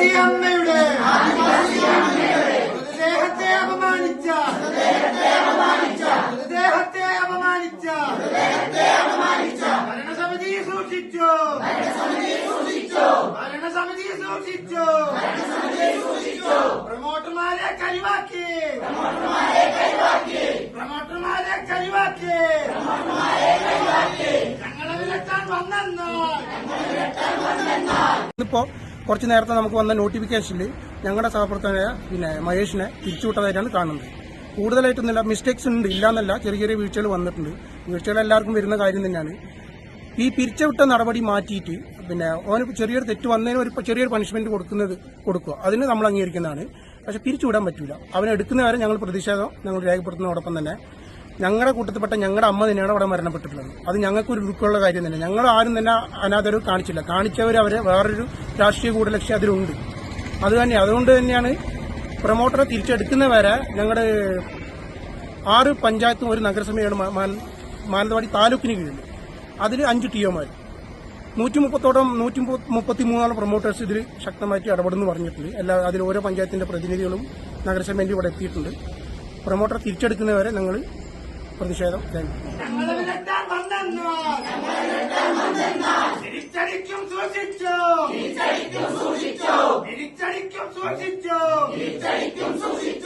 Mercy അമ്മയുടെ മൃതദേഹത്തെ അപമാനിച്ച. മൃതദേഹത്തെ അപമാനിച്ച. ഭരണസമിതി സൂക്ഷിച്ചു. ഭരണസമിതി സൂക്ഷിച്ചു. പ്രമോട്ടർമാരെ കഴിവാക്കി പ്രമോട്ടർമാരെ കഴിവാക്കി ഞങ്ങളെ വിലക്കാൻ വന്നെന്നാൽ ഇന്നിപ്പോ കുറച്ച് നേരത്തെ നമുക്ക് വന്ന നോട്ടിഫിക്കേഷനിൽ ഞങ്ങളുടെ സഹപ്രവർത്തകനായ പിന്നെ മഹേഷിനെ തിരിച്ചുവിട്ടതായിട്ടാണ് കാണുന്നത്. കൂടുതലായിട്ടൊന്നുമില്ല മിസ്റ്റേക്സ് ഉണ്ട് ഇല്ല എന്നല്ല ചെറിയ ചെറിയ വീഴ്ചകൾ വന്നിട്ടുണ്ട്. വീഴ്ചകൾ എല്ലാവർക്കും വരുന്ന കാര്യം തന്നെയാണ്. ഈ പിരിച്ചുവിട്ട നടപടി മാറ്റിയിട്ട് പിന്നെ ഓന് ചെറിയൊരു തെറ്റ് വന്നതിന് ഒരു ചെറിയൊരു പണിഷ്മെന്റ് കൊടുക്കുന്നത് കൊടുക്കുക. അതിന് നമ്മൾ അംഗീകരിക്കുന്നതാണ്. പക്ഷെ പിരിച്ചുവിടാൻ പറ്റില്ല അവനെ എടുക്കുന്ന വരെ ഞങ്ങൾ പ്രതിഷേധം ഞങ്ങൾ രേഖപ്പെടുത്തുന്നതോടൊപ്പം തന്നെ ഞങ്ങളുടെ കൂട്ടത്തിൽപ്പെട്ട ഞങ്ങളുടെ അമ്മ തന്നെയാണ് അവിടെ മരണപ്പെട്ടിട്ടുള്ളത്. അത് ഞങ്ങൾക്ക് ഒരു ദുഃഖമുള്ള കാര്യം തന്നെ. ഞങ്ങൾ ആരും തന്നെ അനാഥരവ് കാണിച്ചില്ല. കാണിച്ചവർ അവരെ വേറൊരു രാഷ്ട്രീയ കൂടലക്ഷ്യം അതിലുണ്ട്. അത് തന്നെ. അതുകൊണ്ട് തന്നെയാണ് പ്രൊമോട്ടറെ തിരിച്ചെടുക്കുന്നവരെ ഞങ്ങളുടെ ആറ് പഞ്ചായത്തും ഒരു നഗരസഭയാണ് മാനന്തവാടി താലൂക്കിന് കീഴിൽ. അതിൽ അഞ്ച് ടി ഒമാർ നൂറ്റി മുപ്പത്തോളം നൂറ്റി മുപ്പത്തി മൂന്നോളം പ്രൊമോട്ടേഴ്സ് ഇതിൽ ശക്തമായിട്ട് ഇടപെടുന്നു പറഞ്ഞിട്ടുണ്ട്. എല്ലാ അതിൽ ഓരോ പഞ്ചായത്തിന്റെ പ്രതിനിധികളും നഗരസഭയിൽ ഇവിടെ എത്തിയിട്ടുണ്ട്. പ്രൊമോട്ടറെ തിരിച്ചെടുക്കുന്നവരെ ഞങ്ങൾ പ്രതിഷേധം. രേഖപ്പെടുത്തും സൂക്ഷിച്ചോ? വിലക്കാൻ സൂക്ഷിച്ചോ? തിരിച്ചടിക്കും സൂക്ഷിച്ചു? തിരിച്ചടിക്കും സൂക്ഷിച്ചു?